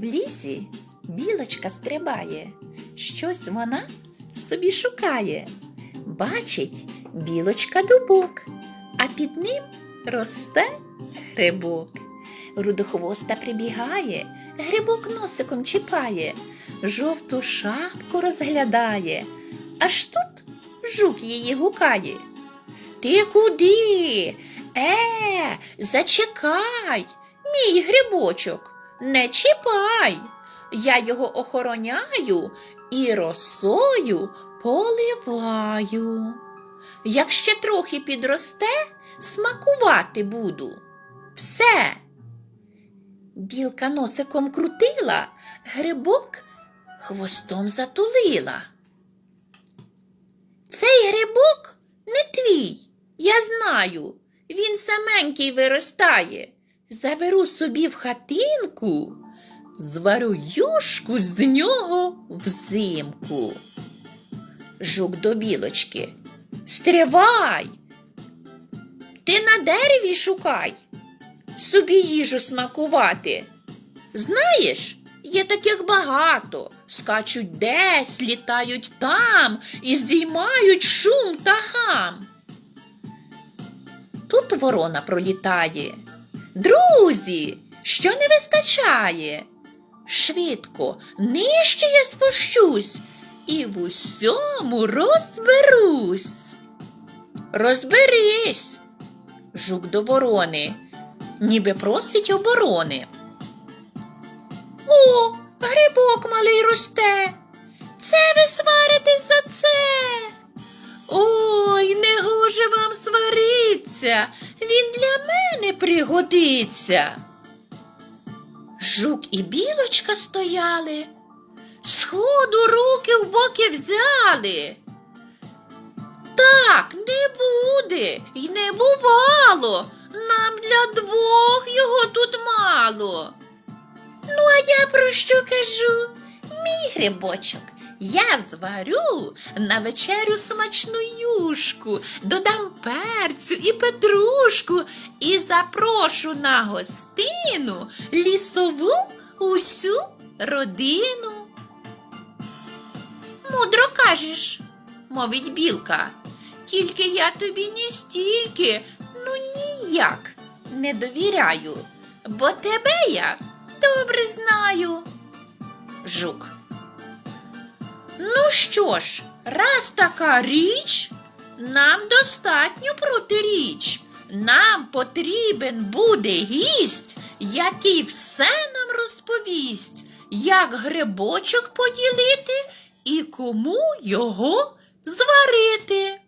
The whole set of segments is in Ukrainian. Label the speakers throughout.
Speaker 1: В лісі білочка стрибає, щось вона собі шукає. Бачить білочка дубок, а під ним росте грибок. Рудохвоста прибігає, грибок носиком чіпає, жовту шапку розглядає, аж тут жук її гукає. Ти куди? Е, зачекай, мій грибочок, не чіпай. Я його охороняю і росою поливаю. Як ще трохи підросте, смакувати буду. Все. Білка носиком крутила, грибок хвостом затулила. Цей грибок не твій, я знаю, він саменький виростає. Заберу собі в хатинку, зварю юшку з нього взимку. Жук до білочки. Стривай. Ти на дереві шукай, собі їжу смакувати. Знаєш, є таких багато, скачуть десь, літають там і здіймають шум та гам. Тут ворона пролітає. Друзі, що не вистачає? Швидко, нижче я спущусь і в усьому розберусь. Розберись, жук до ворони, ніби просить оборони. О, грибок малий росте. Це ви сваритесь за це. Ой, не гоже вам свариться, пригодиться. Жук і білочка стояли, сходу руки в боки взяли. Так не буде й не бувало. Нам для двох його тут мало. Ну, а я про що кажу? Мій грибочок. Я зварю на вечерю смачну юшку, додам перцю і петрушку і запрошу на гостину лісову усю родину. Мудро кажеш, мовить білка, тільки я тобі не стільки, ну ніяк не довіряю, бо тебе я добре знаю. Жук. Ну що ж, раз така річ, нам достатньо протиріч. Нам потрібен буде гість, який все нам розповість, як грибочок поділити і кому його зварити.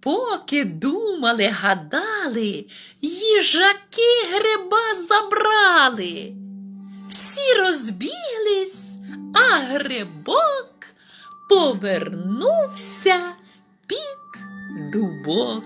Speaker 1: Поки думали, гадали, їжаки гриба забрали. Всі розбіглись, а грибок повернувся під дубок.